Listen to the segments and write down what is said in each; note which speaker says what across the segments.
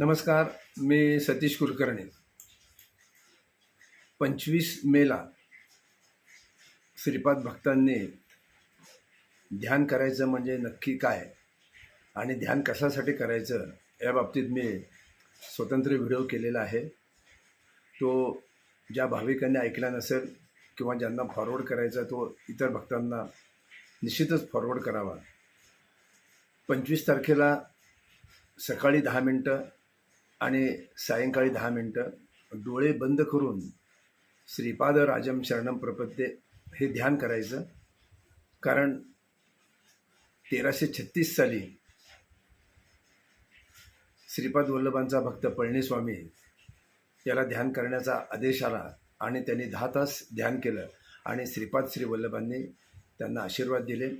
Speaker 1: नमस्कार मी सतीश कुलकर्णी. पंचवीस मेला श्रीपाद भक्तांनी ध्यान करायचं म्हणजे नक्की काय आणि ध्यान कशासाठी करायचं या बाबतीत मी स्वतंत्र व्हिडिओ केलेला आहे. तो ज्या भाविकांनी ऐकला नसेल किंवा ज्यांना फॉरवर्ड करायचा तो इतर भक्तांना निश्चितच फॉरवर्ड करावा. पंचवीस तारखेला सकाळी दहा मिनटं आणि सायंकाळी दहा मिनटं डोळे बंद करून श्रीपाद राजम शरणम प्रपद्ये हे ध्यान करायचं. कारण तेराशे छत्तीस साली श्रीपाद वल्लभांचा भक्त पळणीस्वामी याला ध्यान करण्याचा आदेश आला आणि त्यांनी दहा तास ध्यान केलं आणि श्रीपाद श्री वल्लभांनी त्यांना आशीर्वाद दिले.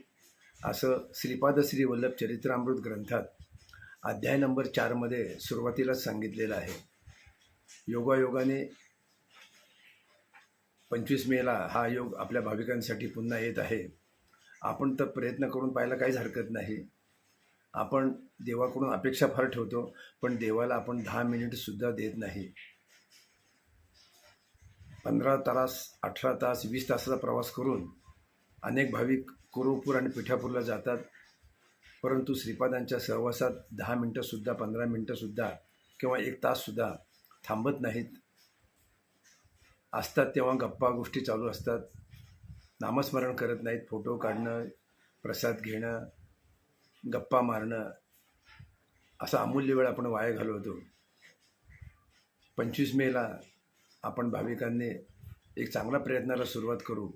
Speaker 1: असं श्रीपाद श्री वल्लभ चरित्रामृत ग्रंथात अध्याय नंबर चारमध्ये सुरुवातीलाच सांगितलेलं आहे. योगायोगाने पंचवीस मेला हा योग आपल्या भाविकांसाठी पुन्हा येत आहे. आपण तर प्रयत्न करून पाहायला काहीच हरकत नाही. आपण देवाकडून अपेक्षा फार ठेवतो पण देवाला आपण दहा मिनिटसुद्धा देत नाही. पंधरा तास अठरा तास वीस तासाचा प्रवास करून अनेक भाविक कुरुपूर आणि पिठापूरला जातात. परंतु श्रीपादांच्या सहवासात दहा मिनटंसुद्धा पंधरा मिनटंसुद्धा किंवा एक ताससुद्धा थांबत नाहीत. असतात तेव्हा गप्पा गोष्टी चालू असतात. नामस्मरण करत नाहीत फोटो काढणं प्रसाद घेणं गप्पा मारणं. असा अमूल्य वेळ आपण वाया घालवतो. पंचवीस मेला आपण भाविकांनी एक चांगल्या प्रयत्नाला सुरुवात करू.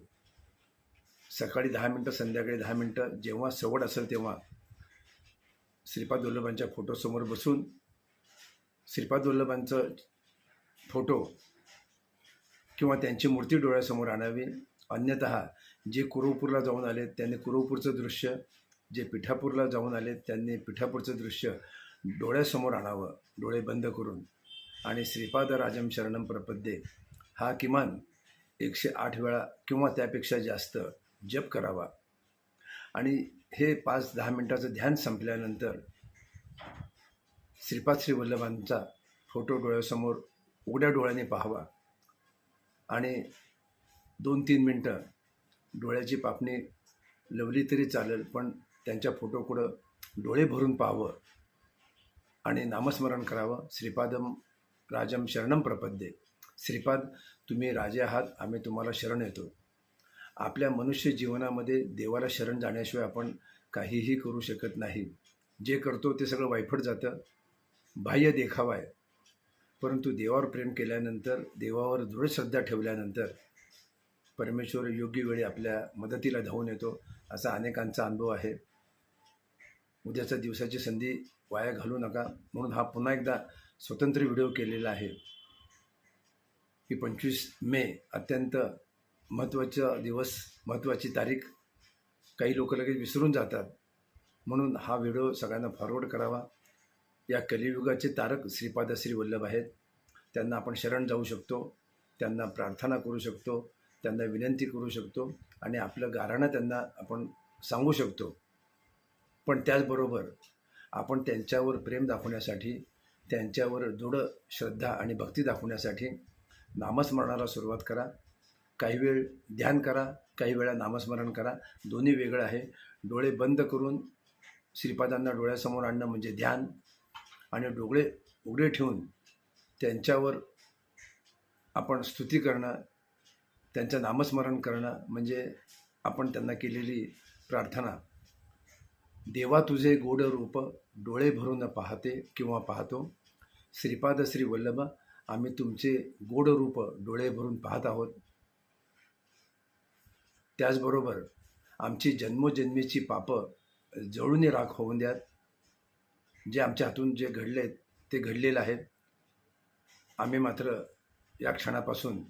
Speaker 1: सकाळी दहा मिनटं संध्याकाळी दहा मिनटं जेव्हा सवड असेल तेव्हा श्रीपाद वल्लभांच्या फोटोसमोर बसून श्रीपाद वल्लभांचं फोटो किंवा त्यांची मूर्ती डोळ्यासमोर आणावी. अन्यतः जे कुरुपूरला जाऊन आले त्यांनी कुरुपूरचं दृश्य जे पिठापूरला जाऊन आले त्यांनी पिठापूरचं दृश्य डोळ्यासमोर आणावं डोळे बंद करून. आणि श्रीपाद राजम शरणम प्रपद्ये हा किमान एकशे आठ वेळा किंवा त्यापेक्षा जास्त जप करावा. आणि हे पाच दहा मिनटाचं ध्यान संपल्यानंतर श्रीपाद श्री वल्लभांचा फोटो डोळ्यासमोर उघड्या डोळ्याने पाहावा आणि दोन तीन मिनटं डोळ्याची पापणी लवली तरी चालेल पण त्यांच्या फोटोकडं डोळे भरून पाहावं आणि नामस्मरण करावं. श्रीपादम राजम शरणम प्रपद्ये. श्रीपाद तुम्ही राजे आहात आम्ही तुम्हाला शरण येतो. आपल्या मनुष्य जीवनामध्ये देवाला शरण जाण्याशिवाय आपण काहीही करू शकत नाही. जे करतो ते सगळं वायफट जातं. बाह्य देखावा आहे. परंतु देवावर प्रेम केल्यानंतर देवावर दृढ श्रद्धा ठेवल्यानंतर परमेश्वर योग्य वेळी आपल्या मदतीला धावून येतो असा अनेकांचा अनुभव आहे. उद्याच्या दिवसाची संधी वाया घालू नका. म्हणून हा पुन्हा एकदा स्वतंत्र व्हिडिओ केलेला आहे. की पंचवीस मे अत्यंत महत्त्वाचा दिवस महत्त्वाची तारीख काही लोक लगेच विसरून जातात. म्हणून हा व्हिडिओ सगळ्यांना फॉरवर्ड करावा. या कलियुगाचे तारक श्रीपाद श्री वल्लभ आहेत. त्यांना आपण शरण जाऊ शकतो. त्यांना प्रार्थना करू शकतो. त्यांना विनंती करू शकतो. आणि आपलं गाराणं त्यांना आपण सांगू शकतो. पण त्याचबरोबर आपण त्यांच्यावर प्रेम दाखवण्यासाठी त्यांच्यावर दृढ श्रद्धा आणि भक्ती दाखवण्यासाठी नामस्मरणाला सुरुवात करा. काही वेळ ध्यान करा काही वेळा नामस्मरण करा. दोन्ही वेगळं आहे. डोळे बंद करून श्रीपादांना डोळ्यासमोर आणणं म्हणजे ध्यान आणि डोळे उघडे ठेवून त्यांच्यावर आपण स्तुती करणं त्यांचं नामस्मरण करणं म्हणजे आपण त्यांना केलेली प्रार्थना. देवा तुझे गोड रूप डोळे भरून पाहते किंवा पाहतो. श्रीपाद श्री वल्लभ आम्ही तुमचे गोड रूप डोळे भरून पाहत आहोत. त्याचबरोबर आमची जन्मोजन्मीची पापं जळून राख होऊन द्यात. जे आमच्या हातून जे घडले ते घडलेलं आहेत आम्ही मात्र या क्षणापासून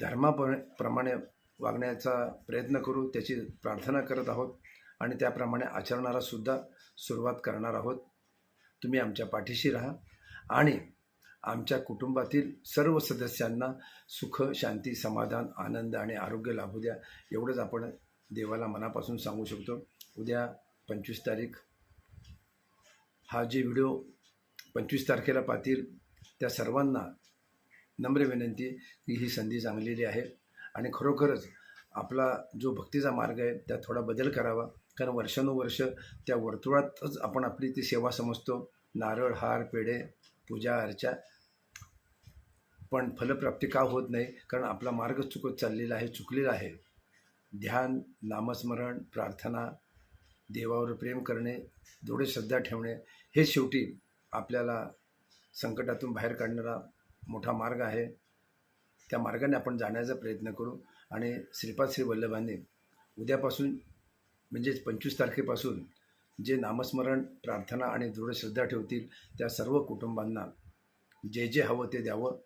Speaker 1: धर्माप्र प्रमाणे वागण्याचा प्रयत्न करू त्याची प्रार्थना करत आहोत आणि त्याप्रमाणे आचरणालासुद्धा सुरुवात करणार आहोत. तुम्ही आमच्या पाठीशी राहा आणि आमच्या कुटुंबातील सर्व सदस्यांना सुख शांती समाधान आनंद आणि आरोग्य लाभू द्या. एवढंच आपण देवाला मनापासून सांगू शकतो. उद्या पंचवीस तारीख. हा जे व्हिडिओ पंचवीस तारखेला पाहतील त्या सर्वांना नम्र विनंती की ही संधी चांगलेली आहे. आणि खरोखरच आपला जो भक्तीचा मार्ग आहे त्यात थोडा बदल करावा. कारण वर्षानुवर्ष त्या वर्तुळातच आपण आपली ती सेवा समजतो. नारळ हार पेढे पूजा अर्चा पण फलप्राप्ती का होत नाही? कारण आपला मार्ग चुकत चाललेला आहे चुकलेला आहे. ध्यान नामस्मरण प्रार्थना देवावर प्रेम करणे थोडे श्रद्धा ठेवणे हे शेवटी आपल्याला संकटातून बाहेर काढणारा मोठा मार्ग आहे. त्या मार्गाने आपण जाण्याचा प्रयत्न करू. आणि श्रीपाद श्री वल्लभांनी उद्यापासून म्हणजेच पंचवीस तारखेपासून जे नामस्मरण प्रार्थना आणि दृढ श्रद्धा ठेवतील त्या सर्व कुटुंबांना जे जे हवं ते द्यावं.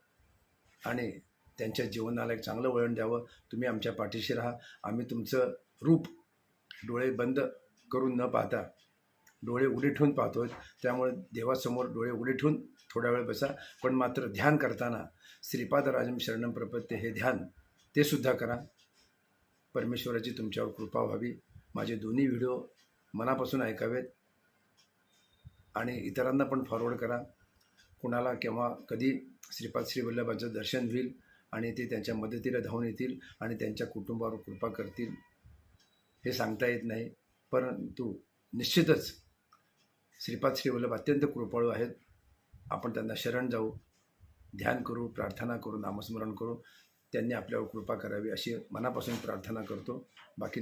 Speaker 1: आणि त्यांच्या जीवनाला एक चांगलं वळण द्यावं. तुम्ही आमच्या पाठीशी राहा. आम्ही तुमचं रूप डोळे बंद करून न पाहता डोळे उघडे ठेवून पाहतोय. त्यामुळे देवासमोर डोळे उघडे ठेवून थोडा वेळ बसा. पण मात्र ध्यान करताना श्रीपाद राजम शरणम प्रपत्य हे ध्यान ते सुद्धा करा. परमेश्वराची तुमच्यावर कृपा व्हावी. माझे दोन्ही व्हिडिओ मनापासून ऐकावेत आणि इतरांना पण फॉरवर्ड करा. कुणाला केव्हा कधी श्रीपाद श्री वल्लभांचं दर्शन होईल आणि ते त्यांच्या मदतीला धावून येतील आणि त्यांच्या कुटुंबावर कृपा करतील हे सांगता येत नाही. परंतु निश्चितच श्रीपाद श्री वल्लभ अत्यंत कृपाळू आहेत. आपण त्यांना शरण जाऊ ध्यान करू प्रार्थना करू नामस्मरण करू. त्यांनी आपल्यावर कृपा करावी अशी मनापासून प्रार्थना करतो. बाकी